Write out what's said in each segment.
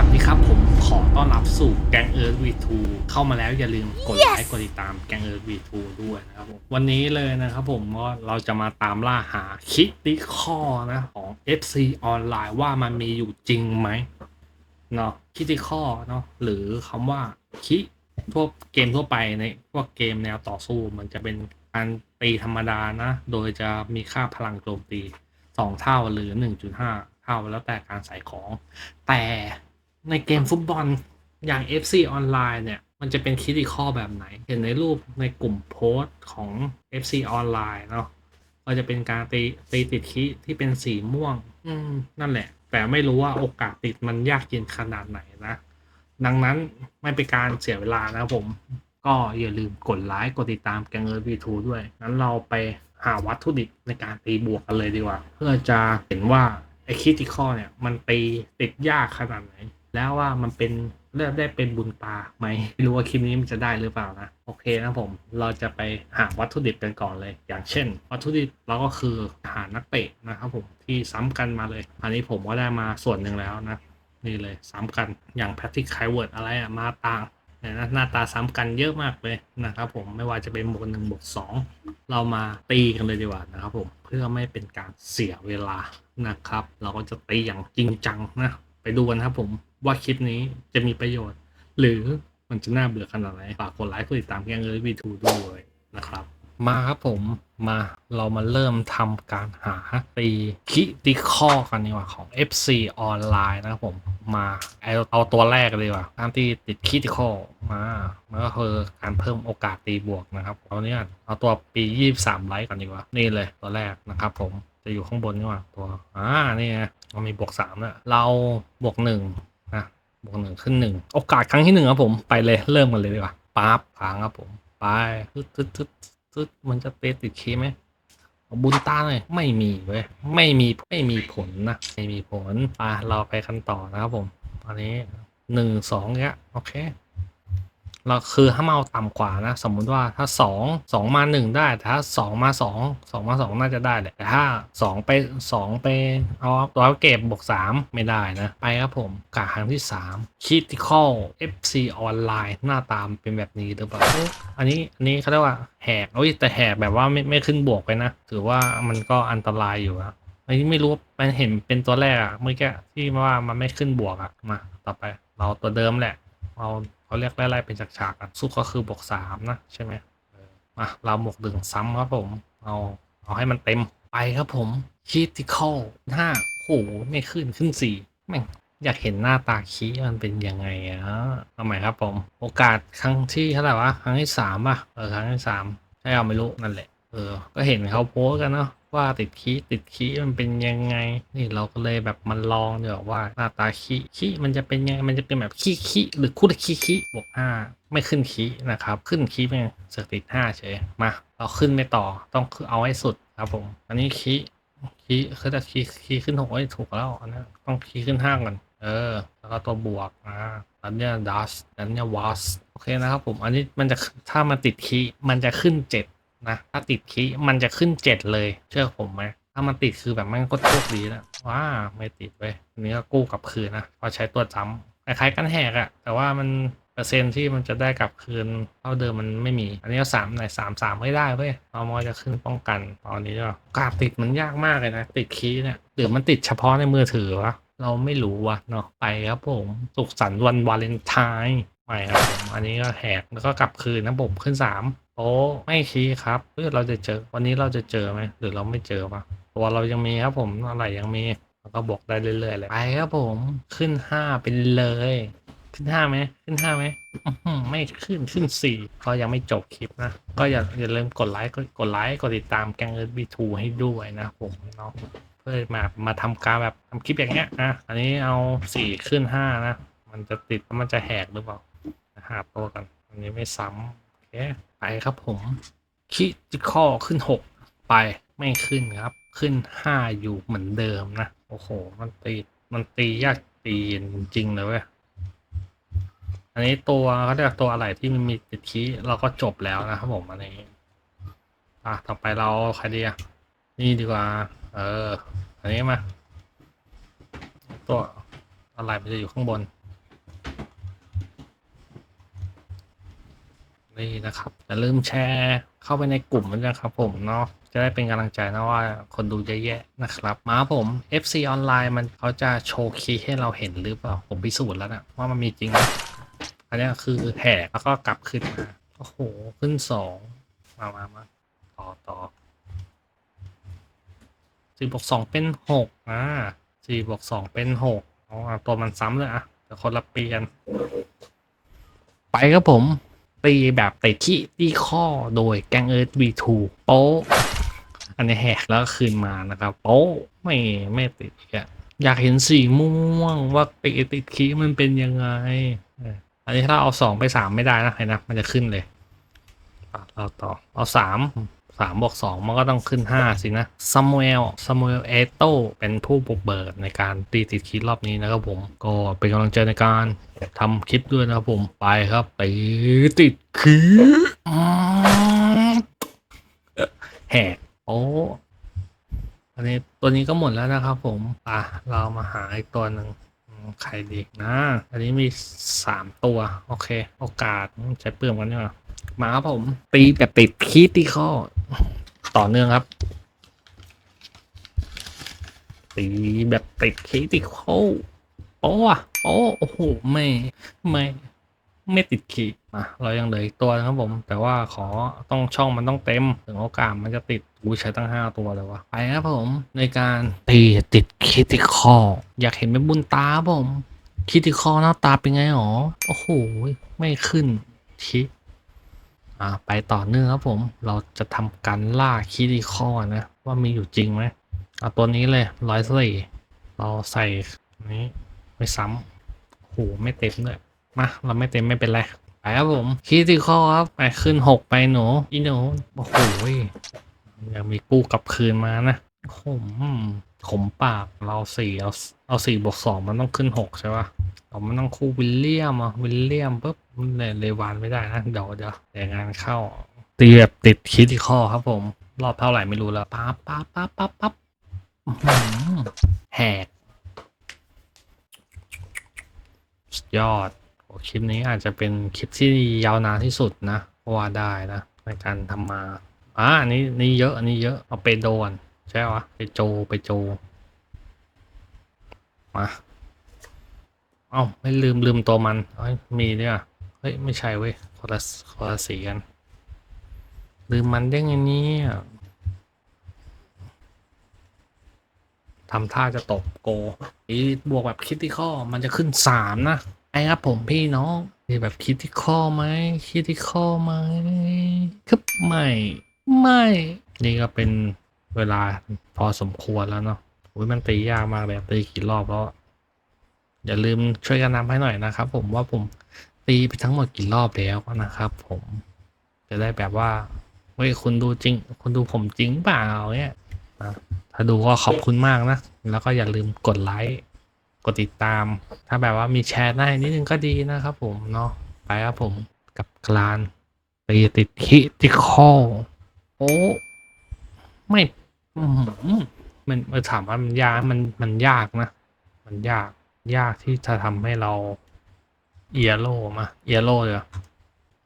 วัสดีครับ ผมขอต้อนรับสู่แกงเอิร์ธวีทูเข้ามาแล้วอย่าลืมกดไลค์กดติดตามแกงเอิร์ธวีทูด้วยนะครับผมวันนี้เลยนะครับผมก็เราจะมาตามล่าหาคิติคอนะของ FC ออนไลน์ว่ามันมีอยู่จริงไหมเนาะคิติคอเนาะหรือคำว่าคิทั่วเกมทั่วไปในพวกเกมแนวต่อสู้มันจะเป็นการตีธรรมดานะ โดยจะมีค่าพลังโจมตีสองเท่าหรือ 1.5 เท่าแล้วแต่การใส่ของ แต่ ในเกมฟุตบอลอย่าง FC ออนไลน์เนี่ย มันจะเป็นคิด i คอแบบไหน เห็นในรูปในกลุ่มโพสต์ของ FC ออนไลน์เนาะก็จะเป็นการตีตีติดคิที่เป็นสีม่วง อืม นั่นแหละ แต่ไม่รู้ว่าโอกาสติดมันยากเย็นขนาดไหนนะ ดังนั้นไม่เป็นการเสียเวลานะครับผม ก็อย่าลืมกดไลค์กดติดตามแกงเอิร์ธวีทูด้วย งั้นเราไปหาวัตถุดิบในการตีบวกกันเลยดีกว่า เพื่อจะเห็นว่าไอ้คิติคอเนี่ย มันตีติดยากขนาดไหน แล้วว่ามันเป็นเริ่มได้เป็นบุญตาไหมไม่รู้ว่าคลิปนี้มันจะได้หรือเปล่านะ โอเคนะผม เราจะไปหาวัตถุดิบกันก่อนเลย อย่างเช่น วัตถุดิบเราก็คือหานักเตะนะครับผมที่ซ้ำกันมาเลย อันนี้ผมก็ได้มาส่วนหนึ่งแล้วนะ นี่เลยซ้ำกันอย่างแพทริกไคเวิร์ดอะไรอะมาต่างเนี่ยนะหน้าตาซ้ำกันเยอะมากเลยนะครับผมไม่ว่าจะเป็นบวกหนึ่งบวกสองเรามาตีกันเลยดีกว่านะครับผมเพื่อไม่เป็นการเสียเวลานะครับ เราก็จะตีอย่างจริงจังนะไปดูกันครับผม ว่าคลิปนี้จะมีประโยชน์ หรือมันจะน่าเบื่อขนาดไหนฝากกดไลค์กดติดตามแกงเอ้ยวีทูด้วยนะครับ มาครับผมมาเรามาเริ่มทำการหาตีคิติคอกันดีกว่าของ FC ออนไลน์นะครับผมมาเอาเอาตัวแรกเลยว่าการที่ติดคิติคอมามันก็คือการเพิ่มโอกาสตีบวกนะครับเอาเนี้ยเอาตัวปี 23 ไลค์ก่อนดีกว่า นี่เลยตัวแรกนะครับผมจะอยู่ข้างบนนี่ว่าตัวอ่านี่ไงมันมีบวก3เนี่ยเราบวกหนึ่ง บวกหนึ่งขึ้นหนึ่งโอกาสครั้งที่หนึ่งครับผมไปเลยเริ่มกันเลยดีกว่าปั๊บค้างครับผม ไปทึดทึดทึดตึ๊ดมันจะเตะติดคีไหมบุญตาเลยไม่มีเว้ยไม่มีไม่มีผลนะไม่มีผลไปเราไปกันต่อนะครับผมตอนนี้หนึ่งสองเนี้ยโอเค เราคือถ้าเอาต่ำกว่านะ สมมุติว่าถ้าสองสองมาหนึ่งได้แต่ถ้าสองมาสองสองมาสองน่าจะได้แหละแต่ถ้าสองไปสองไปเอาตัวเก็บบวกสามไม่ได้นะ ไปครับผมกาครั้งที่สาม critical FC ออนไลน์หน้าตามเป็นแบบนี้หรือเปล่าอันนี้อันนี้เขาเรียกว่าแหกโอ้ยแต่แหกแบบว่าไม่ไม่ขึ้นบวกไปนะ ถือว่ามันก็อันตรายอยู่อะอันนี้ไม่รู้มันเห็นเป็นตัวแรกอะเมื่อกี้ที่ว่ามันไม่ขึ้นบวกอะมา ต่อไป เราตัวเดิมแหละเรา เขาเรียกไล่ๆเป็นฉากๆกันสู้ก็คือบวกสามนะใช่ไหมเออมาเราบวกหนึ่งซ้ำครับผม เอา เอาให้มันเต็มไปครับผม critical ห้าโหไม่ขึ้นขึ้นสี่แม่งอยากเห็นหน้าตาคีมันเป็นยังไงอะเอาใหม่ครับผม โอกาสครั้งที่เท่าไหร่วะครั้งที่สามป่ะเออครั้งที่สามใช่เอาไม่รู้นั่นแหละ เออ ก็เห็นเขาโพสกันเนาะว่าติดคีติดคีมันเป็นยังไง นี่เราก็เลยแบบมันลองเดี๋ยวว่าหน้าตาคีคีมันจะเป็นยังไงมันจะเป็นแบบคีคีหรือคู่คีคีบวกห้าไม่ขึ้นคีนะครับ ขึ้นคีเป็นเสือกติดห้าเฉยมาเราขึ้นไม่ต่อต้องเอาให้สุดครับผม อันนี้คีคีคือแต่คีคีขึ้นหกไอ้ถูกแล้วอันนั้ต้องคีขึ้นห้าก่อนเออ แล้วก็ตัวบวกอ่าอันเนี้ยดัสอันเนี้ยวอสโอเคนะครับผมอันนี้มันจะถ้ามันติดคีมันจะขึ้นเจ็ด นะถ้าติดคีมันจะขึ้นเจ็ดเลย เชื่อผมไหมถ้ามันติดคือแบบมันก็โชคดีแล้วว้าไม่ติดเว้ยอันนี้ก็กู้กลับคืนนะพอใช้ตัวจำคล้ายๆกันแหกอะแต่ว่ามันเปอร์เซ็นต์ที่มันจะได้กลับคืนเท่าเดิมมันไม่มี อันนี้ก็สามไหนสามสามไม่ได้เว้ยเรามอจะขึ้นป้องกันตอนนี้ก็กาบติดมันยากมากเลยนะ ติดคีย์เนี่ยหรือมันติดเฉพาะในมือถือวะเราไม่รู้วะเนาะไปครับผมสุขสันต์วันวาเลนไทน์ไม่ครับผมอันนี้ก็แหกแล้วก็กลับคืนนะผมขึ้นสาม โอ้ไม่คีย์ครับเพื่อเราจะเจอ วันนี้เราจะเจอไหมหรือเราไม่เจอปะตัวเรายังมีครับผมอะไรยังมีเราก็บอกได้เรื่อยๆเลยไปครับผมขึ้นห้าไปเลย ขึ้นห้าไหมขึ้นห้าไหมไม่ขึ้นขึ้นสี่ก็ยังไม่จบคลิปนะ ก็อย่าอย่าลืมกดไลค์กดไลค์กดติดตามแกงเอิร์ธบีทูให้ด้วยนะผมเนาะเพื่อมามาทำการแบบทำคลิปอย่างเงี้ยนะอันนี้เอาสี่ขึ้นห้านะ มันจะติดมันจะแหกหรือเปล่าหาตัวกันอันนี้ไม่ซ้ำ ไปครับผมคิจิคอขึ้นหกไปไม่ขึ้นครับ ขึ้นห้าอยู่เหมือนเดิมนะ โอ้โห มันตีมันตียากตีจริงๆเลยเว้ยอันนี้ตัวเขาเรียกตัวอะไรที่มันมีติดคีเราก็จบแล้วนะครับผมอันนี้อะต่อไปเราใครดีอะนี่ดีกว่า เออ อันนี้มา ตัวอะไรมันจะอยู่ข้างบน นี่นะครับอย่าลืมแชร์เข้าไปในกลุ่มด้วยนะครับผมเนาะจะได้เป็นกำลังใจนะว่าคนดูเยอะแยะนะครับ มาผม FC ออนไลน์มันเขาจะโชว์คีย์ให้เราเห็นหรือเปล่าผมพิสูจน์แล้วนะว่ามันมีจริง อันนี้คือแหกแล้วก็กลับขึ้นมาโอ้โหขึ้นสองมามามาต่อต่อสี่บวกสองเป็นหกอ่าสี่บวกสองเป็นหกอ๋อตัวมันซ้ำเลยอะแต่คนละเปลี่ยน ไปครับผม ตีแบบเตะที่ที่ข้อโดยแกงเอิร์ธ V2 โป๊อันนี้แหกแล้วก็คืนมานะครับโป๊ไม่ไม่ติดอะอยากเห็นสีม่วงว่าตีติดขี้มันเป็นยังไง อันนี้ถ้าเอาสองไปสามไม่ได้นะเห็นนะมันจะขึ้นเลยเราต่อเอาสาม สามบวกสองมันก็ต้องขึ้นห้าสินะซัม u เอลซัม u เอลเอโตเป็นผู้บุกเบิกในการตีติดคีย์รอบนี้นะครับผม ก็เป็นกำลังใจในการทำคลิปด้วยนะครับผมไปครับตีติดคีย์อืมแหกโอ้อันนี้ตัวนี้ก็หมดแล้วนะครับผมอะเรามาหาอีกตัวหนึ่งใครดีนะ อันนี้มีสามตัว โอเค โอกาสใช้เปลืองกันดีกว่า มาครับผม ตีแบบติดคีย์ที่ข้อ ต่อเนื่องครับ ตีแบบติดคีย์ที่ข้อโอ้โอ้โอ้โหไม่ไม่ ไม่ติดขีดอะเรายังเหลืออีกตัวนะครับผม แต่ว่าขอต้องช่องมันต้องเต็ม ถึงโอกาสมันจะติดกูใช้ตั้งห้าตัวเลยวะไปครับผม ในการตีติดคิติคออยากเห็นเป็นบุญตาผมคิติคอหน้าตาเป็นไงหรอ โอ้โห ไม่ขึ้นคิ อ่าไปต่อเนื่องครับผม เราจะทำการล่าคิติคอนะ ว่ามีอยู่จริงไหมเอาตัวนี้เลยร้อยสี่เราใส่นี้ไม่ซ้ำโอ้โหไม่เต็มเลยมาเราไม่เต็มไม่เป็นไร ไปครับผมคีติคอครับไปขึ้นหกไปหนูอีหนูโอ้โหยังมีกู้กลับคืนมานะโอ้โห ขมปากเราสี่เอาเอาสี่บวกสองมันต้องขึ้นหกใช่ปะเรามันต้องคู่วิลเลียมอะวิลเลียมปุ๊บมันเลยเลวานไม่ได้นะเดี๋ยวเดี๋ยวแต่งานเข้าตีแบบติดคีติคอครับผม รอบเท่าไหร่ไม่รู้แล้วปั๊บปั๊บปั๊บปั๊บปั๊บแหกยอดโอ้คลิปนี้อาจจะเป็นคลิปที่ยาวนานที่สุดนะว่าได้นะในการทำมาอ่าอันนี้นี่เยอะอันนี้เยอะเอาไปโดน ใช่ปะไปโจไปโจ มาเอ้าไม่ลืมลืมตัวมันเฮ้ยมีเนี่ยเฮ้ย ไม่ใช่เว้ยคนละคนละสีกัน ลืมมันได้ไงเนี่ยทำท่าจะตบโกอีบวกแบบคิดที่ข้อมันจะขึ้นสามนะ ไอ้ครับผมพี่น้องมีแบบคิดที่ข้อไหมคิดที่ข้อไหมครับไม่ ไม่ นี่ก็เป็น เวลาพอสมควรแล้วเนาะอุ้ยมันตียากมากเลยตีกี่รอบแล้ว อย่าลืมช่วยกันนำให้หน่อยนะครับ ผมว่าผมตีไปทั้งหมดกี่รอบแล้วนะครับ ผมจะได้แบบว่าเฮ้ยคุณดูจริง คุณดูผมจริงเปล่าเนี่ยนะถ้าดูก็ขอบคุณมากนะ แล้วก็อย่าลืมกดไลค์กดติดตาม ถ้าแบบว่ามีแชร์ได้นิดนึงก็ดีนะครับ ผมเนาะไปครับผมกับกลานตีติดคิติคอโอ้ไม่ อือหือมันมาถามว่ามันยากมันมันยากนะ มันยากยากที่จะทำให้เราเอียโลมาเอียโลเลย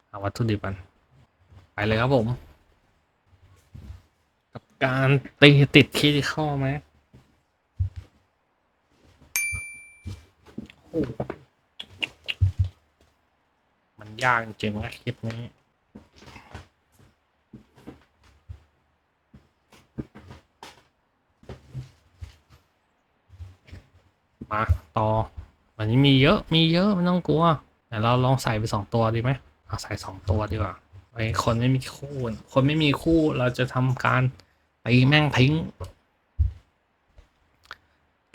หาวัตถุดิบันไปเลยครับผม กับการตีติดคิติคอไหมมันยากจริงนะคลิปนี้ ต่อวันนี้มีเยอะมีเยอะไม่ต้องกลัวแต่เราลองใส่ไปสองตัวดีไหมเอาใส่สองตัวดีกว่าไอ้คนไม่มีคู่ คนไม่มีคู่เราจะทำการตีแม่งทิ้ง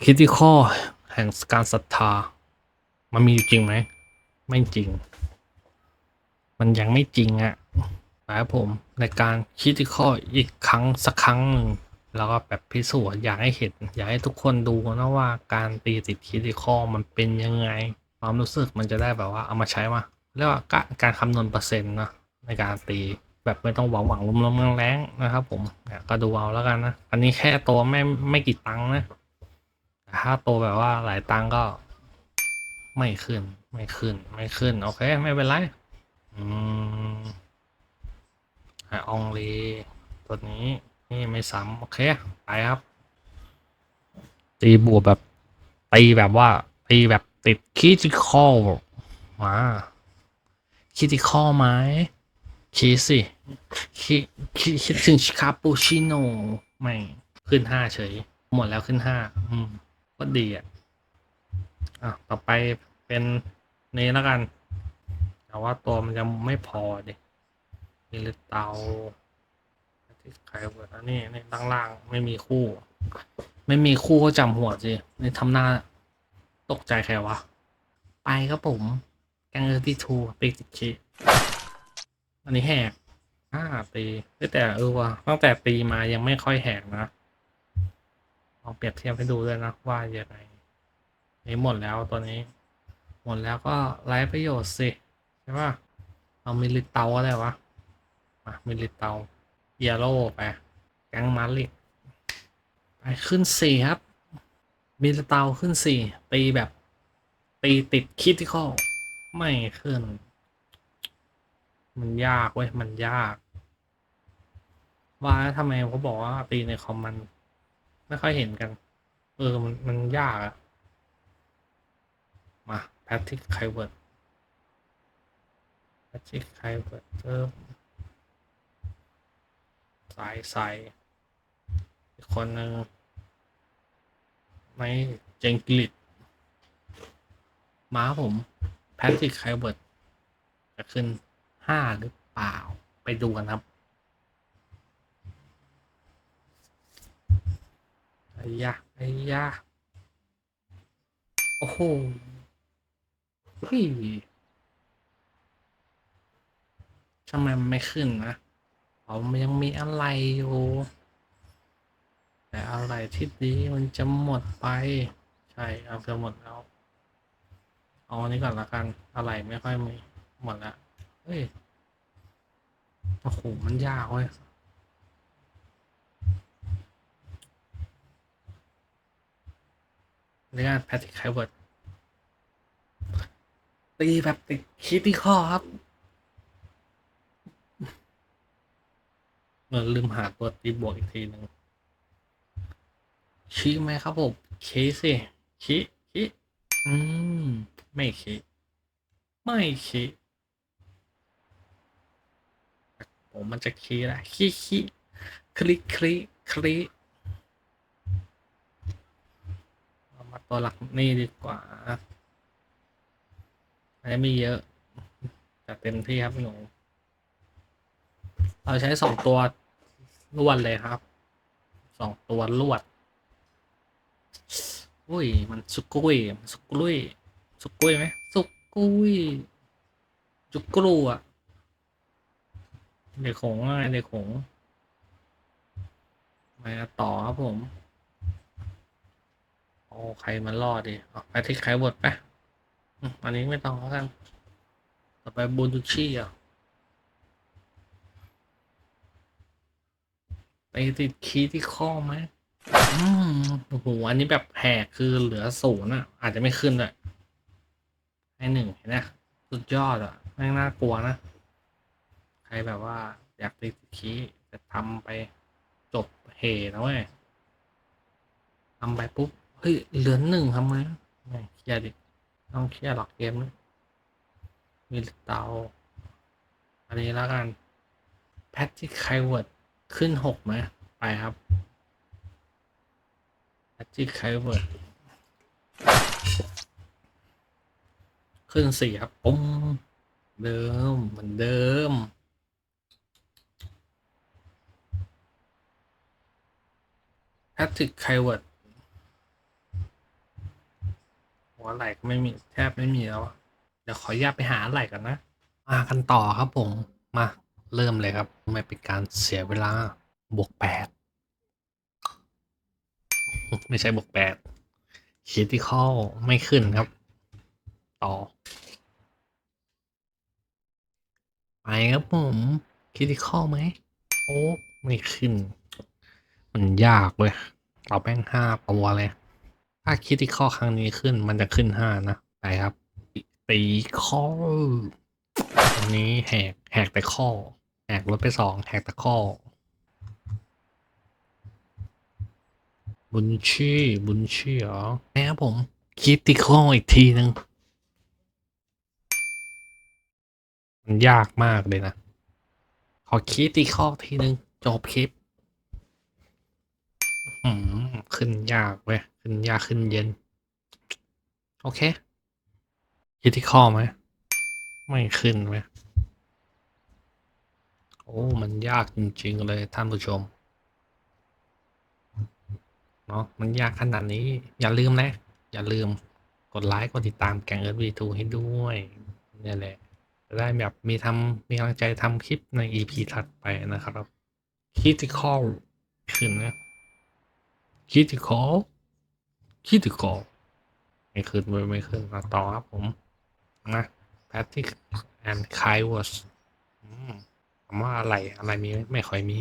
คิดที่ข้อแห่งการศรัทธา มันมีอยู่จริงไหม ไม่จริง มันยังไม่จริงอะ่ะนะครับผมในการคิดที่ข้ออีกครั้งสักครั้งหนึ่ง แล้วก็แบบพิสูจน์อยากให้เห็น อยากให้ทุกคนดูนะว่าการตีติดคิดที่ข้อมันเป็นยังไง ความรู้สึกมันจะได้แบบว่าเอามาใช้มาเรียกว่าการคำนวณเปอร์เซ็นต์นะในการตีแบบไม่ต้องหวังหวังลมลมแรงๆนะครับ ผมเนี่ยก็ดูเอาแล้วกันนะ อันนี้แค่ตัวไม่ไม่กี่ตังค์นะแต่ถ้าโตวแบบว่าหลายตังค์ก็ไม่ขึ้น ไม่ขึ้น ไม่ขึ้น โอเค ไม่เป็นไร อืมอองลีตัวนี้ นี่ไม่ซ้ำโอเคไปครับ ตีบวกแบบตีแบบว่าตีแบบติดคิติคอลมาคิติคอลไหมคิดสิคิดคิดคิดถึงคาปูชิโน่ไม่ขึ้นห้าเฉย หมดแล้วขึ้นห้าอืมก็ดีอะอะต่อไปเป็นนี้แล้วกัน แต่ว่าตัวมันจะไม่พอดิมีเลเตา ใครเปิดแล้วนี่นี่ล่างล่างๆไม่มีคู่ ไม่มีคู่ก็จำหัวสิในทำหน้า ตกใจใครวะ ไปครับผม แกงเออที่ทูปีติคิอันนี้แหกห้าปีเอ้ยแต่เออว่ะตั้งแต่ปีมายังไม่ค่อยแหกนะลองเปรียบเทียบให้ดูด้วยนะว่ายังไงนี่หมดแล้วตัวนี้ หมดแล้วก็ไร้ประโยชน์สิ ใช่ป่ะเอามิลิเตาอะไรวะมามิลลิเตา เยลโล่ไปแกงมาลิกไปขึ้นสี่ครับมิลเตาขึ้นสี่ตีแบบ ตีติดคิดที่ข้อไม่ขึ้น มันยากเว้ย มันยาก ว่าทำไมเขาบอกว่าตีในคอมมัน ไม่ค่อยเห็นกัน เออ มันมันยากอะมาแพทริกไคเวิร์ดแพทริกไคเวิร์ดเพิ่ม สายใสอีกคนหนึ่งไม่เจงกลิดมาผมแพทริกไคเวิร์ดจะขึ้นห้าหรือเปล่าไปดูกันครับไอ้ยะไอ้ยะโอ้โหเฮ้ยทำไมมันไม่ขึ้นนะ อ๋อมันยังมีอะไรอยู่ แต่อะไรที่ดีมันจะหมดไป ใช่เอาจะหมดแล้วเอาอันนี้ก่อนละกันอะไรไม่ค่อยมีหมดละเฮ้ยโอ้โหมันยากเว้ยเรียกแพทริกไคเวิร์ดตีแบบติดคิดที่ข้อครับเออ ลืมหาตัวตีบวกอีกทีหนึ่งชี้ไหมครับผมชี้สิชี้ชี้อืม ไม่ชี้ไม่ชี้ผมมันจะขี้ละขี้ขี้คลิกคลิกคลิกมาตัวหลักนี่ดีกว่าอันนี้มีเยอะแต่เต็มที่ครับหนูเราใช้สองตัว รวดเลยครับ สองตัวรวด อุ้ย มันสุกุ้ยมันสุกุ้ยสุกุ้ยไหมสุกุ้ยจุกรูอะเด็กขงอะไรเด็กขงมาต่อครับผมโอ้ใครมันรอดดิเอไปที่ใครบทไปอันนี้ไม่ต้องแล้วกัน ต่อไปบูดูชี่อะ ไปติดคีย์ที่ข้อไหมอืมโอ้โหอันนี้แบบแหกคือเหลือศูนย์อะ อาจจะไม่ขึ้นเลยให้หนึ่งเห็นไหมสุดยอดอะแม่งน่ากลัวนะ ใครแบบว่า อยากติดคีย์จะทำไปจบเหนะเว้ยทำไปปุ๊บ เฮ้ย เหลือหนึ่งทำไงไม่เครียดดิต้องเครียดหรอกเกมนี้มีเตาอันนี้แล้วกัน แพทริกไคเวิร์ด ขึ้นหกไหมไปครับแพทริกไคเวิร์ดขึ้นสี่ครับปุ้มเดิมเหมือนเดิม แพทริกไคเวิร์ดหัวไหล่ก็ไม่มีแทบไม่มีแล้ว เดี๋ยวขออนุญาตไปหาไหล่ก่อนนะ มากันต่อครับผม มา เริ่มเลยครับไม่เป็นการเสียเวลาบวกแปดไม่ใช่บวกแปดคิดที่ข้อไม่ขึ้นครับ ต่อ ไปครับผมคิดที่ข้อไหมโอ้ไม่ขึ้น มันยากเว้ยเราแป้งห้าตัวเลย ถ้าคิดที่ข้อครั้งนี้ขึ้นมันจะขึ้นห้านะ ไปครับตีข้อ ตรงนี้แหกแหกแต่ข้อแหกรถไปสองแหกแตะข้อ บุญชี่บุญชี่เหรอแม่ผมคิดติคออีกทีนึง มันยากมากเลยนะ ขอคิดติคอทีนึง จบคลิปขึ้นยากเว้ย ขึ้นยากขึ้นเย็น โอเคคิดที่ข้อไหมไม่ขึ้นเว้ย โอ้ มันยากจริงๆเลยท่านผู้ชม เนาะมันยากขนาดนี้ อย่าลืมนะ อย่าลืมกดไลค์กดติดตามแกงเอิร์ธวีทูให้ด้วยเนี่ยแหละจะได้แบบมีทำมีกำลังใจทำคลิปใน EP ถัดไปนะครับ critical ขึ้นนะ critical critical ไม่ขึ้นเว้ยไม่ขึ้นมาต่อครับผมนะ Patrick and Kaiwas อืม คำว่าอะไรอะไรมีไม่ค่อยมี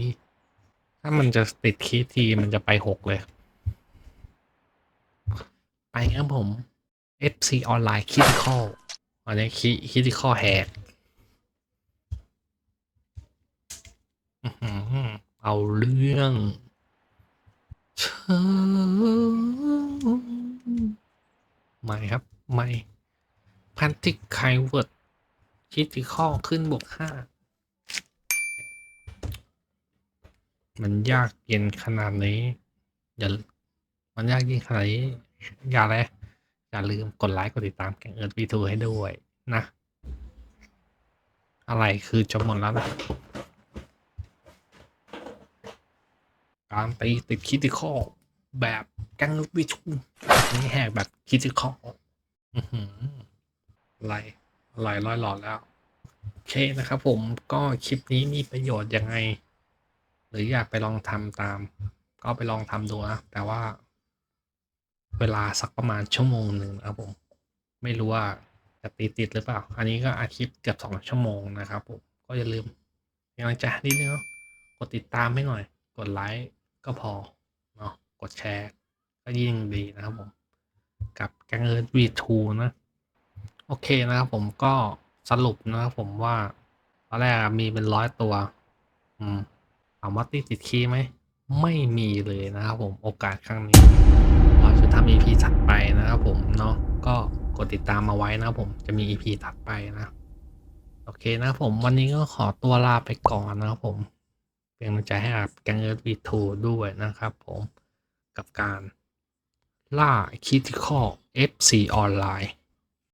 ถ้ามันจะติดคีทีมันจะไปหกเลย ไปครับผม FC ออนไลน์ critical อันนี้คีคิติคอแหกอื้อหือเอาเรื่องเธอไม่ครับ ไม่พันติกไคเวิร์ดคิติคอขึ้นบวกห้า มันยากเย็นขนาดนี้ อย่า มันยากเย็นขนาดนี้ อย่าเลยอย่าลืมกดไลค์กดติดตามแกงเอิร์ธวีทูให้ด้วยนะ อะไรคือจะหมดแล้วนะการตีติดคิติคอแบบแกงเอิร์ธวีทูนี่แหกแบบคิติคออะไรอะไรร้อยหลอดแล้ว โอเคนะครับผมก็คลิปนี้มีประโยชน์ยังไง รืออยากไปลองทำตาม ก็ไปลองทำดูนะแต่ว่า เวลาสักประมาณชั่วโมงหนึ่งนะครับผม ไม่รู้ว่าจะตีติดหรือเปล่า อันนี้ก็อาคลิปเกือบสองชั่วโมงนะครับผมก็อย่าลืมเป็นกำลังจให้นิดนึงเนาะกดติดตามให้หน่อย กดไลค์ก็พอเนาะกดแชร์ก็ยิ่งดีนะครับผม กับแกงเอิร์ดวีทูนะ โอเคนะครับผมก็สรุปนะครับผมว่าตอนแรกมีเป็นร้อยตัว อืมามว่าติดติดคีย์ไหม ไม่มีเลยนะครับผมโอกาสครั้งนี้ เราจะทำ EP ถัดไปนะครับผมเนาะก็กดติดตามมาไว้นะครับผมจะมี EP ถัดไปนะ โอเคนะผมวันนี้ก็ขอตัวลาไปก่อนนะครับผมเป็นกำลังใจให้กับแกงเอิร์ธวีทูด้วยนะครับผมกับการล่า Critical FC ออนไลน์